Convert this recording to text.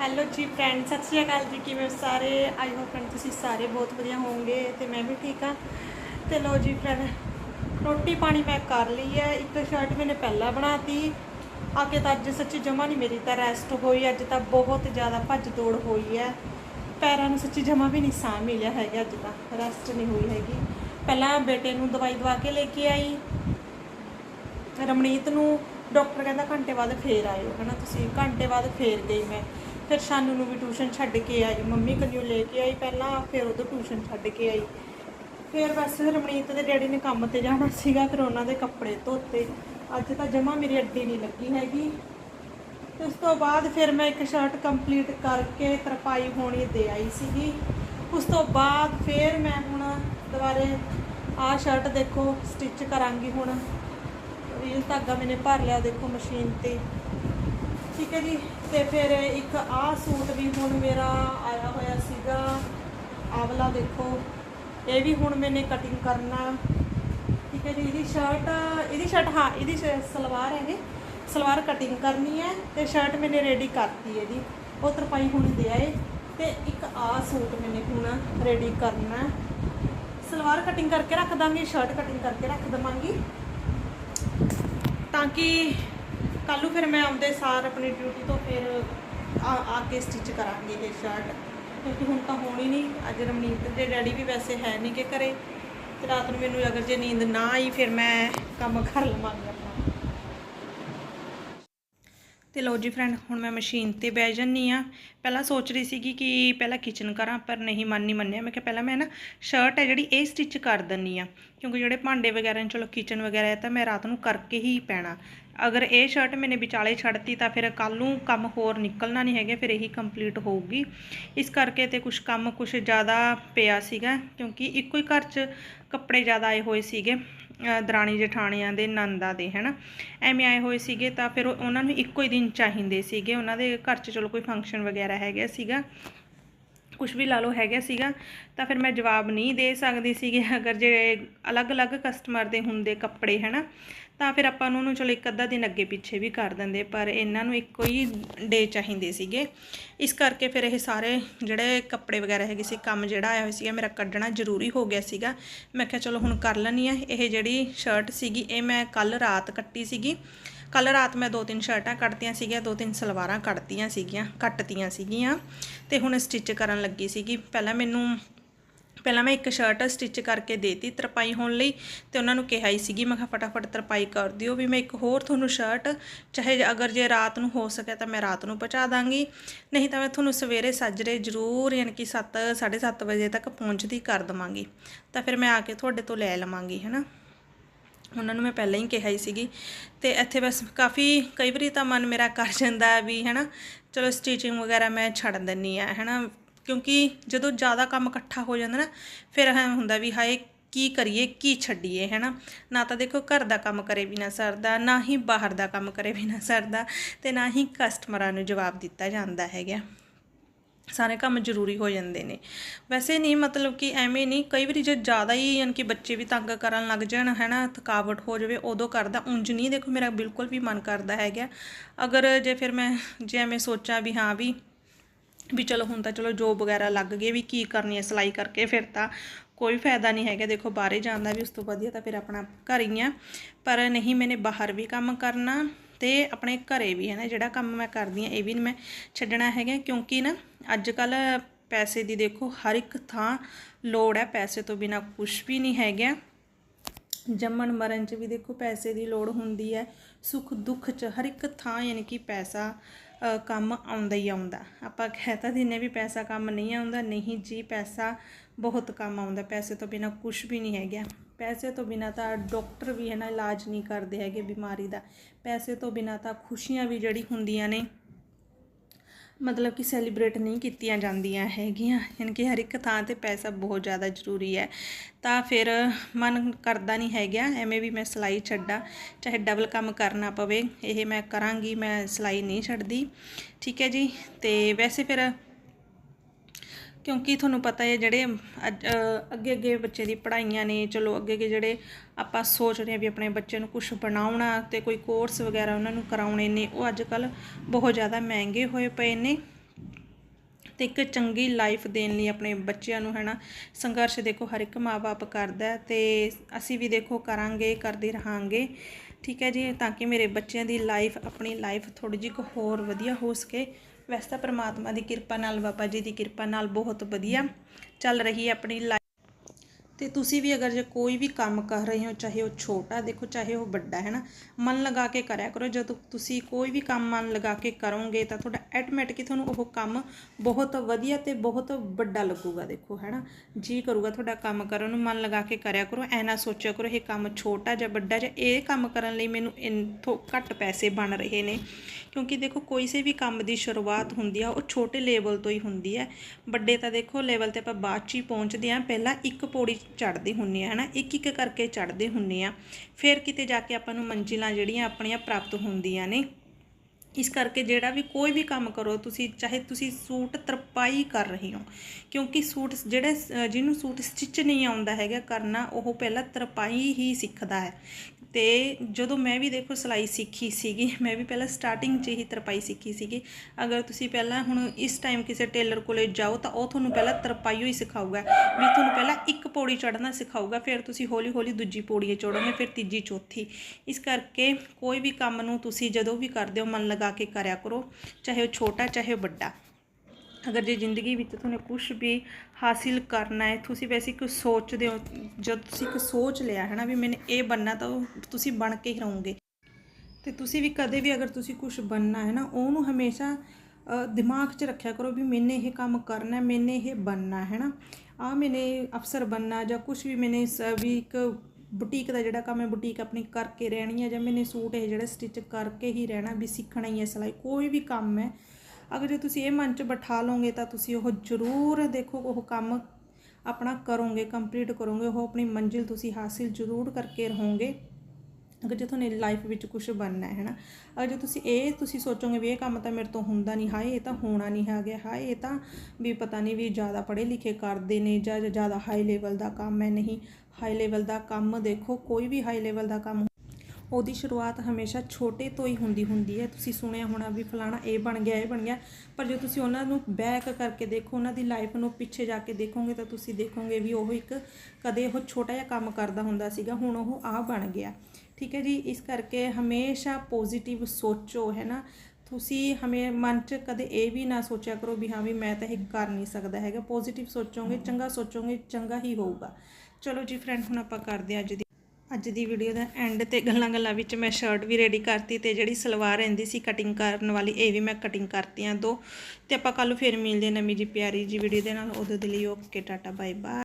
Hello ਜੀ friend ਸਤਿ ਸ਼੍ਰੀ ਅਕਾਲ ਜੀ, ਕਿਵੇਂ ਸਾਰੇ? ਆਈ ਹੋਪ ਫਰੈਂਡ ਤੁਸੀਂ ਸਾਰੇ ਬਹੁਤ ਵਧੀਆ ਹੋਵੋਗੇ ਤੇ ਮੈਂ ਵੀ ਠੀਕ ਹਾਂ। ਤੇ ਲੋ ਜੀ ਫਰੈਂਡ ਰੋਟੀ ਪਾਣੀ ਮੈਂ ਕਰ ਲਈ ਹੈ। ਇੱਕ ਸ਼ਰਟ ਮੈਨੇ ਪਹਿਲਾਂ ਬਣਾਤੀ ਆ ਕੇ ਤਾਂ ਅੱਜ ਸੱਚੀ ਜਮਾ ਨਹੀਂ ਮੇਰੀ ਤਾਂ ਰੈਸਟ ਹੋਈ, ਅੱਜ ਤਾਂ ਬਹੁਤ ਜ਼ਿਆਦਾ ਭੱਜ ਦੌੜ ਹੋਈ ਹੈ। ਪੈਰਾਂ ਨੂੰ ਸੱਚੀ ਜਮਾ ਵੀ ਨਹੀਂ ਸਾਹ ਮਿਲਿਆ ਹੈਗਾ ਅੱਜ ਤਾਂ ਰੈਸਟ ਨਹੀਂ ਹੋਈ ਹੈਗੀ। ਪਹਿਲਾਂ ਬੇਟੇ ਨੂੰ ਦਵਾਈ ਦਵਾ ਕੇ ਲੈ ਕੇ ਆਈ। ਰਮਣੀਤ ਨੂੰ ਡਾਕਟਰ ਕਹਿੰਦਾ ਘੰਟੇ ਬਾਅਦ ਫੇਰ ਆਇਓ, ਹਨਾ? ਤੁਸੀਂ ਘੰਟੇ ਬਾਅਦ ਫੇਰ ਗਈ ਮੈਂ। ਫਿਰ ਸ਼ਾਨੂ ਨੂੰ ਵੀ ਟਿਊਸ਼ਨ ਛੱਡ ਕੇ ਆਈ। ਮੰਮੀ ਕੰਨਿਓ ਲੈ ਕੇ ਆਈ ਪਹਿਲਾਂ, ਫਿਰ ਉਦੋਂ ਟਿਊਸ਼ਨ ਛੱਡ ਕੇ ਆਈ। ਫਿਰ ਬਸ ਰਮਣੀਤ ਦੇ ਡੈਡੀ ਨੇ ਕੰਮ ਤੇ ਜਾਣਾ ਸੀਗਾ, ਫਿਰ ਉਹਨਾਂ ਦੇ ਕੱਪੜੇ ਧੋਤੇ। ਅੱਜ ਤਾਂ ਜਮਾ ਮੇਰੀ ਅੱਡੀ ਨਹੀਂ ਲੱਗੀ ਹੈਗੀ। ਉਸ ਤੋਂ ਬਾਅਦ ਫਿਰ ਮੈਂ ਇੱਕ ਸ਼ਰਟ ਕੰਪਲੀਟ ਕਰਕੇ ਤਰਪਾਈ ਹੋਣੀ ਦੇ ਆਈ ਸੀਗੀ। ਉਸ ਤੋਂ ਬਾਅਦ ਫਿਰ ਮੈਂ ਹੁਣ ਦੁਬਾਰੇ ਆਹ ਸ਼ਰਟ ਦੇਖੋ ਸਟਿਚ ਕਰਾਂਗੀ ਹੁਣ। ਰੀਲ ਧਾਗਾ ਮੈਨੇ ਭਰ ਲਿਆ ਦੇਖੋ ਮਸ਼ੀਨ ਤੇ। ਠੀਕ ਹੈ ਜੀ, ਤੇ ਫਿਰ ਇੱਕ ਆਹ ਸੂਟ ਵੀ ਹੁਣ ਮੇਰਾ ਆਇਆ ਹੋਇਆ ਸੀਗਾ। ਆਹ ਦੇਖੋ, ਇਹ ਵੀ ਹੁਣ ਮੈਨੇ ਕਟਿੰਗ ਕਰਨਾ। ਠੀਕ ਹੈ ਜੀ, ਇਹਦੀ ਸ਼ਰਟ ਇਹਦੀ ਸ਼ਰਟ ਹਾਂ, ਇਹਦੀ ਸ਼- ਸਲਵਾਰ ਹੈ ਇਹ। ਸਲਵਾਰ ਕਟਿੰਗ ਕਰਨੀ ਹੈ ਤੇ ਸ਼ਰਟ ਮੈਨੇ ਰੈਡੀ ਕਰਤੀ ਇਹਦੀ ਉਹ ਤਰਪਾਈ ਹੁਣ ਦੇ ਆਏ ਤੇ ਇੱਕ ਆਹ ਸੂਟ ਮੈਨੇ ਹੁਣ ਰੈਡੀ ਕਰਨਾ। ਸਲਵਾਰ ਕਟਿੰਗ ਕਰਕੇ ਰੱਖ ਦਾਂਗੀ ਸ਼ਰਟ ਕਟਿੰਗ ਕਰਕੇ ਰੱਖ ਦਵਾਂਗੀ। ਤਾਂ ਕਿ ਕੱਲ ਨੂੰ ਫਿਰ ਮੈਂ ਆਉਂਦੇ ਸਾਰ ਆਪਣੀ ਡਿਊਟੀ ਤੋਂ ਫਿਰ ਆ ਆ ਕੇ ਸਟਿਚ ਕਰਾਂਗੀ ਇਹ ਸ਼ਰਟ ਕਿਉਂਕਿ ਹੁਣ ਤਾਂ ਹੋਣੀ ਨਹੀਂ। ਅੱਜ ਰਮਨੀਤ ਦੇ ਡੈਡੀ ਵੀ ਵੈਸੇ ਹੈ ਨਹੀਂ ਕਿ ਘਰੇ। ਤੇ ਰਾਤ ਨੂੰ ਮੈਨੂੰ ਅਗਰ ਜੇ ਨੀਂਦ ਨਾ ਆਈ, ਫਿਰ ਮੈਂ ਕੰਮ ਕਰ ਲਵਾਂਗੀ ਆਪਣਾ ਤੇ ਲੋ ਜੀ ਫਰੈਂਡ ਹੁਣ ਮੈਂ ਮਸ਼ੀਨ ਤੇ ਬਹਿ ਜੰਨੀ ਆ ਪਹਿਲਾਂ ਸੋਚ ਰਹੀ ਸੀਗੀ ਕਿ ਪਹਿਲਾਂ ਕਿਚਨ ਕਰਾਂ, ਪਰ ਨਹੀਂ, ਮਨ ਨਹੀਂ ਮੰਨਿਆ। ਮੈਂ ਕਿਹਾ ਪਹਿਲਾਂ ਮੈਂ ਨਾ ਸ਼ਰਟ ਹੈ ਜਿਹੜੀ, ਇਹ ਸਟਿਚ ਕਰ ਦਿੰਨੀ ਆ ਕਿਉਂਕਿ ਜਿਹੜੇ ਭਾਂਡੇ ਵਗੈਰਾ ਨੇ, ਚਲੋ ਕਿਚਨ ਵਗੈਰਾ ਹੈ, ਤਾਂ ਮੈਂ ਰਾਤ ਨੂੰ ਕਰਕੇ ਹੀ ਪੈਣਾ। ਅਗਰ ਇਹ ਸ਼ਰਟ ਮੈਨੇ ਵਿਚਾਲੇ ਛੱਡਤੀ, ਤਾਂ ਫਿਰ ਕੱਲ ਨੂੰ ਕੰਮ ਹੋਰ ਨਿਕਲਣਾ ਨਹੀਂ ਹੈਗਾ, ਫਿਰ ਇਹੀ ਕੰਪਲੀਟ ਹੋਊਗੀ। ਇਸ ਕਰਕੇ ਤੇ ਕੁਝ ਕੰਮ ਕੁਝ ਜ਼ਿਆਦਾ ਪਿਆ ਸੀਗਾ, ਕਿਉਂਕਿ ਇੱਕੋ ਹੀ ਘਰ 'ਚ ਕੱਪੜੇ ਜ਼ਿਆਦਾ ਆਏ ਹੋਏ ਸੀਗੇ। ਦਰਾਣੀ ਜਠਾਣਿਆਂ ਦੇ ਨੰਦਾ ਦੇ, ਹੈਨਾ? ਐਵੇਂ ਆਏ ਹੋਏ ਸੀਗੇ ਤਾਂ ਫਿਰ ਉਹ- ਉਹਨਾਂ ਨੂੰ ਇੱਕੋ ਹੀ ਦਿਨ ਚਾਹੀਦੇ ਸੀਗੇ। ਉਹਨਾਂ ਦੇ ਘਰ 'ਚ ਚਲੋ ਕੋਈ ਫੰਕਸ਼ਨ ਵਗੈਰਾ ਹੈਗਾ ਸੀਗਾ ਕੁਝ ਵੀ ਲਾ ਲਓ ਹੈਗਾ ਸੀਗਾ, ਤਾਂ ਫਿਰ ਮੈਂ ਜਵਾਬ ਨਹੀਂ ਦੇ ਸਕਦੀ ਸੀਗੀ। ਅਗਰ ਜੇ ਅਲੱਗ-ਅਲੱਗ ਕਸਟਮਰ ਦੇ ਹੁੰਦੇ ਕੱਪੜੇ, ਹੈਨਾ? ਤਾਂ ਫਿਰ ਆਪਾਂ ਨੂੰ ਚਲੋ ਇੱਕ ਅੱਧਾ ਦਿਨ ਅੱਗੇ ਪਿੱਛੇ ਵੀ ਕਰ ਦਿੰਦੇ, ਪਰ ਇਹਨਾਂ ਨੂੰ ਇੱਕੋ ਹੀ ਡੇ ਚਾਹੀਦੇ ਸੀਗੇ। ਇਸ ਕਰਕੇ ਫਿਰ ਇਹ ਸਾਰੇ ਜਿਹੜੇ ਕੱਪੜੇ ਵਗੈਰਾ ਹੈਗੇ ਸੀ, ਕੰਮ ਜਿਹੜਾ ਆਇਆ ਹੋਇਆ ਸੀਗਾ, ਮੇਰਾ ਕੱਢਣਾ ਜ਼ਰੂਰੀ ਹੋ ਗਿਆ ਸੀਗਾ। ਮੈਂ ਕਿਹਾ ਚਲੋ ਹੁਣ ਕਰ ਲੈਣੀ ਆ ਇਹ ਜਿਹੜੀ ਸ਼ਰਟ ਸੀਗੀ, ਇਹ ਮੈਂ ਕੱਲ ਰਾਤ ਕੱਟੀ ਸੀਗੀ। ਕੱਲ ਰਾਤ ਮੈਂ ਦੋ ਤਿੰਨ ਸ਼ਰਟਾਂ ਕੱਟਤੀਆਂ ਸੀਗੀਆਂ, ਦੋ ਤਿੰਨ ਸਲਵਾਰਾਂ ਕੱਟਤੀਆਂ ਸੀਗੀਆਂ ਕੱਟਤੀਆਂ ਸੀਗੀਆਂ। ਤੇ ਹੁਣ ਸਟਿਚ ਕਰਨ ਲੱਗੀ ਸੀਗੀ। ਪਹਿਲਾਂ ਮੈਨੂੰ ਪਹਿਲਾਂ ਮੈਂ ਇੱਕ ਸ਼ਰਟ ਸਟਿਚ ਕਰਕੇ ਦੇਤੀ ਤਰਪਾਈ ਹੋਣ ਲਈ ਤੇ ਉਹਨਾਂ ਨੂੰ ਕਿਹਾ ਹੀ ਸੀਗੀ, ਮੈਂ ਕਿਹਾ ਫਟਾਫਟ ਤਰਪਾਈ ਕਰ ਦਿਓ ਵੀ ਮੈਂ ਇੱਕ ਹੋਰ ਤੁਹਾਨੂੰ ਸ਼ਰਟ ਚਾਹੇ ਅਗਰ ਜੇ ਰਾਤ ਨੂੰ ਹੋ ਸਕੇ ਤਾਂ ਮੈਂ ਰਾਤ ਨੂੰ ਪਹੁੰਚਾ ਦਾਂਗੀ। ਨਹੀਂ ਤਾਂ ਮੈਂ ਤੁਹਾਨੂੰ ਸਵੇਰੇ ਸਾਜਰੇ ਜ਼ਰੂਰ ਯਾਨੀ ਕਿ 7 7:30 ਵਜੇ ਤੱਕ ਪਹੁੰਚਦੀ ਕਰ ਦਵਾਂਗੀ। ਤਾਂ ਫਿਰ ਮੈਂ ਆ ਕੇ ਤੁਹਾਡੇ ਤੋਂ ਲੈ ਲਵਾਂਗੀ, ਹੈਨਾ? ਉਹਨਾਂ ਨੂੰ ਮੈਂ ਪਹਿਲਾਂ ਹੀ ਕਿਹਾ ਹੀ ਸੀਗੀ ਤੇ ਇੱਥੇ ਬਸ ਕਾਫੀ, ਕਈ ਵਾਰੀ ਤਾਂ ਮਨ ਮੇਰਾ ਕਰ ਜਾਂਦਾ ਹੈ ਵੀ, ਹੈਨਾ? ਚਲੋ ਸਟੀਚਿੰਗ ਵਗੈਰਾ ਮੈਂ ਛੱਡ ਦਿੰਨੀ ਆ, ਹੈਨਾ? ਕਿਉਂਕਿ ਜਦੋਂ ਜ਼ਿਆਦਾ ਕੰਮ ਇਕੱਠਾ ਹੋ ਜਾਂਦਾ ਨਾ, ਫਿਰ ਐਂ ਹੁੰਦਾ ਵੀ ਹਾਏ ਕੀ ਕਰੀਏ, ਕੀ ਛੱਡੀਏ, ਹੈਨਾ? ਨਾ ਤਾਂ ਦੇਖੋ ਘਰ ਦਾ ਕੰਮ ਕਰੇ ਬਿਨਾ ਸਰਦਾ, ਨਾ ਹੀ ਬਾਹਰ ਦਾ ਕੰਮ ਕਰੇ ਬਿਨਾ ਸਰਦਾ ਤੇ ਨਾ ਹੀ ਕਸਟਮਰਾਂ ਨੂੰ ਜਵਾਬ ਦਿੱਤਾ ਜਾਂਦਾ ਹੈਗਾ। ਸਾਰੇ ਕੰਮ ਜ਼ਰੂਰੀ ਹੋ ਜਾਂਦੇ ਨੇ। ਵੈਸੇ ਨਹੀਂ ਮਤਲਬ ਕਿ ਐਵੇਂ ਨਹੀਂ, ਕਈ ਵਾਰੀ ਜੇ ਜ਼ਿਆਦਾ ਹੀ ਯਾਨੀ ਕਿ ਬੱਚੇ ਵੀ ਤੰਗ ਕਰਨ ਲੱਗ ਜਾਣ, ਹੈਨਾ, ਥਕਾਵਟ ਹੋ ਜਾਵੇ, ਉਦੋਂ ਕਰਦਾ, ਉਂਝ ਨਹੀਂ, ਦੇਖੋ ਮੇਰਾ ਬਿਲਕੁਲ ਵੀ ਮਨ ਕਰਦਾ ਹੈਗਾ। ਅਗਰ ਜੇ ਫਿਰ ਮੈਂ, ਜੇ ਐਵੇਂ ਸੋਚਾਂ ਵੀ ਹਾਂ ਵੀ ਵੀ ਚਲੋ ਹੁਣ ਤਾਂ ਚਲੋ ਜੋਬ ਵਗੈਰਾ ਲੱਗ ਗਏ, ਵੀ ਕੀ ਕਰਨੀ ਹੈ, ਸਿਲਾਈ ਕਰਕੇ ਫਿਰ ਤਾਂ ਕੋਈ ਫਾਇਦਾ ਨਹੀਂ ਹੈਗਾ। ਦੇਖੋ ਬਾਹਰੇ ਜਾਣ ਦਾ ਵੀ ਉਸ ਤੋਂ ਵਧੀਆ ਤਾਂ ਫਿਰ ਆਪਣਾ ਘਰ ਹੀ ਆ। ਪਰ ਨਹੀਂ, ਮੈਨੇ ਬਾਹਰ ਵੀ ਕੰਮ ਕਰਨਾ ਤੇ ਆਪਣੇ ਘਰੇ ਵੀ ਹੈ ਨਾ ਜਿਹੜਾ ਕੰਮ ਮੈਂ ਕਰਦੀ ਆ ਇਹ ਵੀ ਮੈਂ ਛੱਡਣਾ ਹੈਗਾ। ਕਿਉਂਕਿ ਨਾ ਅੱਜ ਕੱਲ ਪੈਸੇ ਦੀ ਦੇਖੋ ਹਰ ਇੱਕ ਥਾਂ ਲੋੜ ਹੈ, ਪੈਸੇ ਤੋਂ ਬਿਨਾ ਕੁਝ ਵੀ ਨਹੀਂ ਹੈਗਾ। ਜੰਮਣ ਮਰਨ 'ਚ ਵੀ ਦੇਖੋ ਪੈਸੇ ਦੀ ਲੋੜ ਹੁੰਦੀ ਹੈ ਸੁੱਖ ਦੁੱਖ 'ਚ ਹਰ ਇੱਕ ਥਾਂ, ਯਾਨੀ ਕਿ ਪੈਸਾ ਕੰਮ ਆਉਂਦਾ ਹੀ ਆਉਂਦਾ। ਆਪਾਂ ਕਹਿ ਤਾਂ ਦਿੰਨੇ ਵੀ ਪੈਸਾ ਕੰਮ ਨਹੀਂ ਆਉਂਦਾ, ਨਹੀਂ ਜੀ, ਪੈਸਾ ਬਹੁਤ ਕੰਮ ਆਉਂਦਾ। ਪੈਸੇ ਤੋਂ ਬਿਨਾ ਕੁਝ ਵੀ ਨਹੀਂ ਹੈਗਾ। ਪੈਸੇ ਤੋਂ ਬਿਨਾ ਤਾਂ ਡਾਕਟਰ ਵੀ ਹੈ ਨਾ ਇਲਾਜ ਨਹੀਂ ਕਰਦੇ ਹੈਗੇ ਬਿਮਾਰੀ ਦਾ। ਪੈਸੇ ਤੋਂ ਬਿਨਾ ਤਾਂ ਖੁਸ਼ੀਆਂ ਵੀ ਜਿਹੜੀ ਹੁੰਦੀਆਂ ਨੇ ਮਤਲਬ ਕਿ ਸੈਲੀਬ੍ਰੇਟ ਨਹੀਂ ਕੀਤੀਆਂ ਜਾਂਦੀਆਂ ਹੈਗੀਆਂ, ਯਾਨੀ ਕਿ ਹਰ ਇੱਕ ਥਾਂ ਤੇ ਪੈਸਾ ਬਹੁਤ ਜ਼ਿਆਦਾ ਜ਼ਰੂਰੀ ਹੈ। ਤਾਂ ਫਿਰ ਮਨ ਕਰਦਾ ਨਹੀਂ ਹੈਗਾ, ਐਵੇਂ ਵੀ ਮੈਂ ਸਿਲਾਈ ਛੱਡਾਂ, ਚਾਹੇ ਡਬਲ ਕੰਮ ਕਰਨਾ ਪਵੇ, ਇਹ ਮੈਂ ਕਰਾਂਗੀ, ਮੈਂ ਸਿਲਾਈ ਨਹੀਂ ਛੱਡਦੀ। ਠੀਕ ਹੈ ਜੀ, ਤੇ ਵੈਸੇ ਫਿਰ ਕਿਉਂਕਿ ਤੁਹਾਨੂੰ ਪਤਾ ਹੈ ਜਿਹੜੇ ਅੱਜ- ਅੱਗੇ ਅੱਗੇ ਬੱਚੇ ਦੀ ਪੜ੍ਹਾਈਆਂ ਨੇ, ਚਲੋ ਅੱਗੇ ਅੱਗੇ ਜਿਹੜੇ ਆਪਾਂ ਸੋਚ ਰਹੇ ਹਾਂ ਵੀ ਆਪਣੇ ਬੱਚੇ ਨੂੰ ਕੁਝ ਬਣਾਉਣਾ ਤੇ ਕੋਈ ਕੋਰਸ ਵਗੈਰਾ ਉਹਨਾਂ ਨੂੰ ਕਰਾਉਣੇ ਨੇ, ਉਹ ਅੱਜ ਕੱਲ ਬਹੁਤ ਜ਼ਿਆਦਾ ਮਹਿੰਗੇ ਹੋਏ ਪਏ ਨੇ ਤੇ ਇੱਕ ਚੰਗੀ ਲਾਈਫ ਦੇਣ ਲਈ ਆਪਣੇ ਬੱਚਿਆਂ ਨੂੰ ਹੈ ਨਾ ਸੰਘਰਸ਼ ਦੇਖੋ ਹਰ ਇੱਕ ਮਾਪੇ ਕਰਦਾ ਹੈ ਤੇ ਅਸੀਂ ਵੀ ਦੇਖੋ ਕਰਾਂਗੇ, ਕਰਦੇ ਰਹਾਂਗੇ, ਠੀਕ ਹੈ ਜੀ, ਤਾਂ ਕਿ ਮੇਰੇ ਬੱਚਿਆਂ ਦੀ ਲਾਈਫ ਆਪਣੀ ਲਾਈਫ ਥੋੜੀ ਜਿਹੀ ਕੁ ਹੋਰ ਵਧੀਆ ਹੋ ਸਕੇ। ਵੈਸੇ ਤਾਂ ਪ੍ਰਮਾਤਮਾ ਦੀ ਕਿਰਪਾ ਨਾਲ, ਬਾਬਾ ਜੀ ਦੀ ਕਿਰਪਾ ਨਾਲ ਬਹੁਤ ਵਧੀਆ ਚੱਲ ਰਹੀ ਹੈ ਆਪਣੀ ਲਾਈਫ ਤੇ ਤੁਸੀਂ ਵੀ ਅਗਰ ਜੇ ਕੋਈ ਵੀ ਕੰਮ ਕਰ ਰਹੇ ਹੋ, ਚਾਹੇ ਉਹ ਛੋਟਾ ਦੇਖੋ, ਚਾਹੇ ਉਹ ਵੱਡਾ ਹੈ ਨਾ ਮਨ ਲਗਾ ਕੇ ਕਰਿਆ ਕਰੋ। ਜਦੋਂ ਤੁਸੀਂ ਕੋਈ ਵੀ ਕੰਮ ਮਨ ਲਗਾ ਕੇ ਕਰੋਗੇ, ਤਾਂ ਤੁਹਾਡਾ ਆਟੋਮੈਟਿਕ ਤੁਹਾਨੂੰ ਉਹ ਕੰਮ ਬਹੁਤ ਵਧੀਆ ਤੇ ਬਹੁਤ ਵੱਡਾ ਲੱਗੂਗਾ, ਦੇਖੋ ਹੈ ਨਾ ਜੀ ਕਰੂਗਾ ਤੁਹਾਡਾ ਕੰਮ ਕਰਨ ਨੂੰ, ਮਨ ਲਗਾ ਕੇ ਕਰਿਆ ਕਰੋ। ਐ ਨਾ ਸੋਚਿਆ ਕਰੋ, ਇਹ ਕੰਮ ਛੋਟਾ ਜਾਂ ਵੱਡਾ ਜਾਂ ਇਹ ਕੰਮ ਕਰਨ ਲਈ ਮੈਨੂੰ ਇੰਥੋਂ ਘੱਟ ਪੈਸੇ ਬਣ ਰਹੇ ਨੇ। ਕਿਉਂਕਿ ਦੇਖੋ, ਕੋਈ ਸੇ ਵੀ ਕੰਮ ਦੀ ਸ਼ੁਰੂਆਤ ਹੁੰਦੀ ਆ, ਉਹ ਛੋਟੇ ਲੈਵਲ ਤੋਂ ਹੀ ਹੁੰਦੀ ਹੈ ਵੱਡੇ ਤਾਂ ਦੇਖੋ ਲੈਵਲ ਤੇ ਆਪਾਂ ਬਾਅਦ ਚ ਹੀ ਪਹੁੰਚਦੇ ਆ। ਪਹਿਲਾਂ ਇੱਕ ਪੌੜੀ ਚੜ੍ਹਦੇ ਹੁੰਨੇ ਆ, ਹਨਾ? ਇੱਕ ਇੱਕ ਕਰਕੇ ਚੜ੍ਹਦੇ ਹੁੰਨੇ ਆ। ਫਿਰ ਕਿਤੇ ਜਾ ਕੇ ਆਪਾਂ ਨੂੰ ਮੰਜ਼ਿਲਾਂ ਜਿਹੜੀਆਂ ਆਪਣੀਆਂ ਪ੍ਰਾਪਤ ਹੁੰਦੀਆਂ ਨੇ। ਇਸ ਕਰਕੇ ਜਿਹੜਾ ਵੀ ਕੋਈ ਵੀ ਕੰਮ ਕਰੋ, ਤੁਸੀਂ ਚਾਹੇ ਤੁਸੀਂ ਸੂਟ ਤਰਪਾਈ ਕਰ ਰਹੇ ਹੋ, ਕਿਉਂਕਿ ਸੂਟ ਜਿਹੜੇ ਜਿਹਨੂੰ ਸੂਟ ਸਟਿਚ ਨਹੀਂ ਆਉਂਦਾ ਹੈਗਾ ਕਰਨਾ, ਉਹ ਪਹਿਲਾਂ ਤਰਪਾਈ ਹੀ ਸਿੱਖਦਾ ਹੈ। ਤੇ ਜਦੋਂ ਮੈਂ ਵੀ ਦੇਖੋ ਸਿਲਾਈ ਸਿੱਖੀ ਸੀਗੀ, ਮੈਂ ਵੀ ਪਹਿਲਾਂ ਸਟਾਰਟਿੰਗ 'ਚ ਹੀ ਤਰਪਾਈ ਸਿੱਖੀ ਸੀਗੀ। ਅਗਰ ਤੁਸੀਂ ਪਹਿਲਾਂ ਹੁਣ ਇਸ ਟਾਈਮ ਕਿਸੇ ਟੇਲਰ ਕੋਲੇ ਜਾਓ ਤਾਂ ਉਹ ਤੁਹਾਨੂੰ ਪਹਿਲਾਂ ਤਰਪਾਈਓ ਹੀ ਸਿਖਾਊਗਾ, ਵੀ ਤੁਹਾਨੂੰ ਪਹਿਲਾਂ ਇੱਕ ਪੌੜੀ ਚੜ੍ਹਨਾ ਸਿਖਾਊਗਾ, ਫਿਰ ਤੁਸੀਂ ਹੌਲੀ ਹੌਲੀ ਦੂਜੀ ਪੌੜੀ ਚੜ੍ਹੋਗੇ, ਫਿਰ ਤੀਜੀ, ਚੌਥੀ। ਇਸ ਕਰਕੇ ਕੋਈ ਵੀ ਕੰਮ ਨੂੰ ਤੁਸੀਂ ਜਦੋਂ ਵੀ ਕਰਦੇ ਹੋ, ਮਨ ਲਗਾ ਕੇ ਕਰਿਆ ਕਰੋ, ਚਾਹੇ ਉਹ ਛੋਟਾ, ਚਾਹੇ ਉਹ ਵੱਡਾ। ਅਗਰ ਜੇ ਜ਼ਿੰਦਗੀ ਵਿੱਚ ਤੁਹਾਨੂੰ ਕੁਝ ਵੀ ਹਾਸਿਲ ਕਰਨਾ ਹੈ, ਤੁਸੀਂ ਵੈਸੇ ਕੁਝ ਸੋਚਦੇ ਹੋ, ਜਦ ਤੁਸੀਂ ਇੱਕ ਸੋਚ ਲਿਆ ਹੈ ਨਾ ਵੀ ਮੈਨੇ ਇਹ ਬੰਨਾ ਤਾਂ ਉਹ ਤੁਸੀਂ ਬਣ ਕੇ ਹੀ ਰਹੋਗੇ। ਤੇ ਤੁਸੀਂ ਵੀ ਕਦੇ ਵੀ ਅਗਰ ਤੁਸੀਂ ਕੁਝ ਬਣਨਾ ਹੈ ਨਾ, ਉਹਨੂੰ ਹਮੇਸ਼ਾ ਦਿਮਾਗ 'ਚ ਰੱਖਿਆ ਕਰੋ ਵੀ ਮੈਨੇ ਇਹ ਕੰਮ ਕਰਨਾ ਮੈਨੇ ਇਹ ਬਣਨਾ ਹੈ ਨਾ ਆ ਮੈਨੇ ਅਫਸਰ ਬਣਨਾ ਜਾਂ ਕੁਝ ਵੀ ਮੈਨੇ ਸ- ਵੀ ਇੱਕ ਬੁਟੀਕ ਦਾ ਜਿਹੜਾ ਕੰਮ ਹੈ, ਬੁਟੀਕ ਆਪਣੀ ਕਰਕੇ ਰਹਿਣੀ ਹੈ ਜਾਂ ਮੈਨੇ ਸੂਟ ਇਹ ਜਿਹੜਾ ਸਟਿਚ ਕਰਕੇ ਹੀ ਰਹਿਣਾ, ਵੀ ਸਿੱਖਣਾ ਹੀ ਹੈ, ਸਿਲਾਈ, ਕੋਈ ਵੀ ਕੰਮ ਹੈ ਅਗਰ ਜੇ ਤੁਸੀਂ ਇਹ ਮਨ 'ਚ ਬਿਠਾ ਲਓਗੇ ਤਾਂ ਤੁਸੀਂ ਉਹ ਜ਼ਰੂਰ ਦੇਖੋ, ਉਹ ਕੰਮ ਆਪਣਾ ਕਰੋਗੇ ਕੰਪਲੀਟ ਕਰੋਗੇ, ਉਹ ਆਪਣੀ ਮੰਜ਼ਿਲ ਤੁਸੀਂ ਹਾਸਿਲ ਜ਼ਰੂਰ ਕਰਕੇ ਰਹੋਗੇ। ਅਗਰ ਜੇ ਤੁਹਾਨੂੰ ਲਾਈਫ ਵਿੱਚ ਕੁਝ ਬਣਨਾ ਹੈ ਨਾ ਅਗਰ ਜੇ ਤੁਸੀਂ ਇਹ ਤੁਸੀਂ ਸੋਚੋਗੇ ਵੀ ਇਹ ਕੰਮ ਤਾਂ ਮੇਰੇ ਤੋਂ ਹੁੰਦਾ ਨਹੀਂ, ਹਾਏ, ਇਹ ਤਾਂ ਹੋਣਾ ਨਹੀਂ ਹੈਗਾ, ਹਾਏ, ਇਹ ਤਾਂ ਵੀ ਪਤਾ ਨਹੀਂ ਵੀ ਜ਼ਿਆਦਾ ਪੜ੍ਹੇ ਲਿਖੇ ਕਰਦੇ ਨੇ ਜਾਂ ਜ਼ਿਆਦਾ ਹਾਈ ਲੈਵਲ ਦਾ ਕੰਮ ਹੈ, ਨਹੀਂ। ਹਾਈ ਲੈਵਲ ਦਾ ਕੰਮ ਦੇਖੋ, ਕੋਈ ਵੀ ਹਾਈ ਲੈਵਲ ਦਾ ਕੰਮ ਉਹਦੀ ਸ਼ੁਰੂਆਤ ਹਮੇਸ਼ਾ ਛੋਟੇ ਤੋਂ ਹੀ ਹੁੰਦੀ ਹੁੰਦੀ ਹੈ। ਤੁਸੀਂ ਸੁਣਿਆ ਹੋਣਾ ਵੀ ਫਲਾਣਾ ਇਹ ਬਣ ਗਿਆ, ਇਹ ਬਣ ਗਿਆ। ਪਰ ਜੇ ਤੁਸੀਂ ਉਹਨਾਂ ਨੂੰ ਬੈਕ ਕਰਕੇ ਦੇਖੋ, ਉਹਨਾਂ ਦੀ ਲਾਈਫ ਨੂੰ ਪਿੱਛੇ ਜਾ ਕੇ ਦੇਖੋਗੇ ਤਾਂ ਤੁਸੀਂ ਦੇਖੋਗੇ ਵੀ ਉਹ ਇੱਕ ਕਦੇ ਉਹ ਛੋਟਾ ਜਿਹਾ ਕੰਮ ਕਰਦਾ ਹੁੰਦਾ ਸੀਗਾ, ਹੁਣ ਉਹ ਆ ਬਣ ਗਿਆ। ਠੀਕ ਹੈ ਜੀ? ਇਸ ਕਰਕੇ ਹਮੇਸ਼ਾ ਪੋਜ਼ਿਟਿਵ ਸੋਚੋ, ਹੈ ਨਾ? ਤੁਸੀਂ ਹਮੇ, ਮਨ 'ਚ ਕਦੇ ਇਹ ਵੀ ਨਾ ਸੋਚਿਆ ਕਰੋ ਵੀ ਹਾਂ ਵੀ ਮੈਂ ਤਾਂ ਇਹ ਕਰ ਨਹੀਂ ਸਕਦਾ ਹੈਗਾ। ਪੋਜ਼ਿਟਿਵ ਸੋਚੋਗੇ, ਚੰਗਾ ਸੋਚੋਗੇ, ਚੰਗਾ ਹੀ ਹੋਊਗਾ। ਚਲੋ ਜੀ ਫਰੈਂਡ ਹੁਣ ਆਪਾਂ ਕਰਦੇ ਹਾਂ ਅੱਜ ਦੀ ਅੱਜ ਦੀ ਵੀਡੀਓ ਦਾ ਐਂਡ ਤੇ ਗੱਲਾਂ ਗੱਲਾਂ ਵਿੱਚ ਮੈਂ ਸ਼ਰਟ ਵੀ ਰੈਡੀ ਕਰਤੀ ਤੇ ਜਿਹੜੀ ਸਲਵਾਰ ਰਹਿੰਦੀ ਸੀ ਕਟਿੰਗ ਕਰਨ ਵਾਲੀ, ਇਹ ਵੀ ਮੈਂ ਕਟਿੰਗ ਕਰਤੀਆਂ ਦੋ। ਤੇ ਆਪਾਂ ਕੱਲ ਫਿਰ ਮਿਲਦੇ ਹਾਂ ਨਵੀਂ ਜੀ ਪਿਆਰੀ ਜੀ ਵੀਡੀਓ ਦੇ ਨਾਲ। ਉਦੋਂ ਦੇ ਲਈ ਓਕੇ ਟਾਟਾ ਬਾਏ ਬਾਏ